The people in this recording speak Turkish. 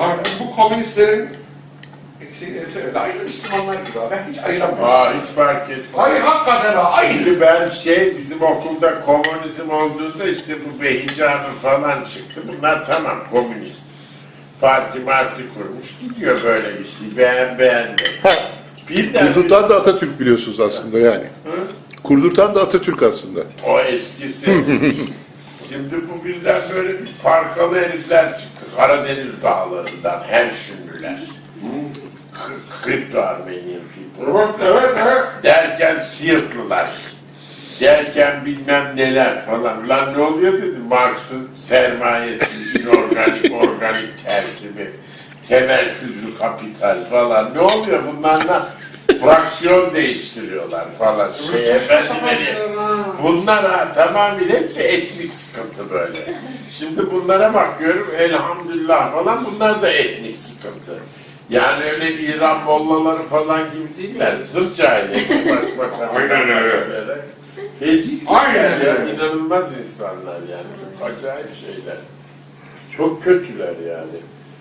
Artık bu komünistlerin eksiğini söyle. Aynı Müslümanlar gibi. Ben hiç ayıramıyorum. Aa hiç fark etmez. Hayır hakikaten ha. Aynı. Şimdi ben şey bizim okulda komünizm olduğunda işte bu Hanım falan çıktı. Bunlar tamam komünist. Parti marti kurmuş gidiyor böyle bir şey. Beğen beğenme. Birden Kurdurtan da Atatürk biliyorsunuz aslında yani. Kurdurtan da Atatürk aslında. o eskisi. Şimdi bu birden böyle bir parkalı herifler çıktı. Karadeniz dağlarından hem şünlüler. Kripto Armenian people. Evet evet evet. derken Siirtlılar, derken bilmem neler falan. Lan ne oluyor dedim Marx'ın sermayesi, inorganik, organik terkibi, temerküzlü kapital falan. Ne oluyor bunlarla? Fraksiyon değiştiriyorlar falan. Şey, efendim, hani bunlar ha, tamamıyla hepsi etnik sıkıntı böyle. Şimdi bunlara bakıyorum elhamdülillah falan bunlar da etnik sıkıntı. Yani öyle İran mollaları falan gibi değiller. Zırt cahil başbakan. Aynen öyle. Hiç Aynen öyle. inanılmaz insanlar yani. Çok acayip şeyler. Çok kötüler yani.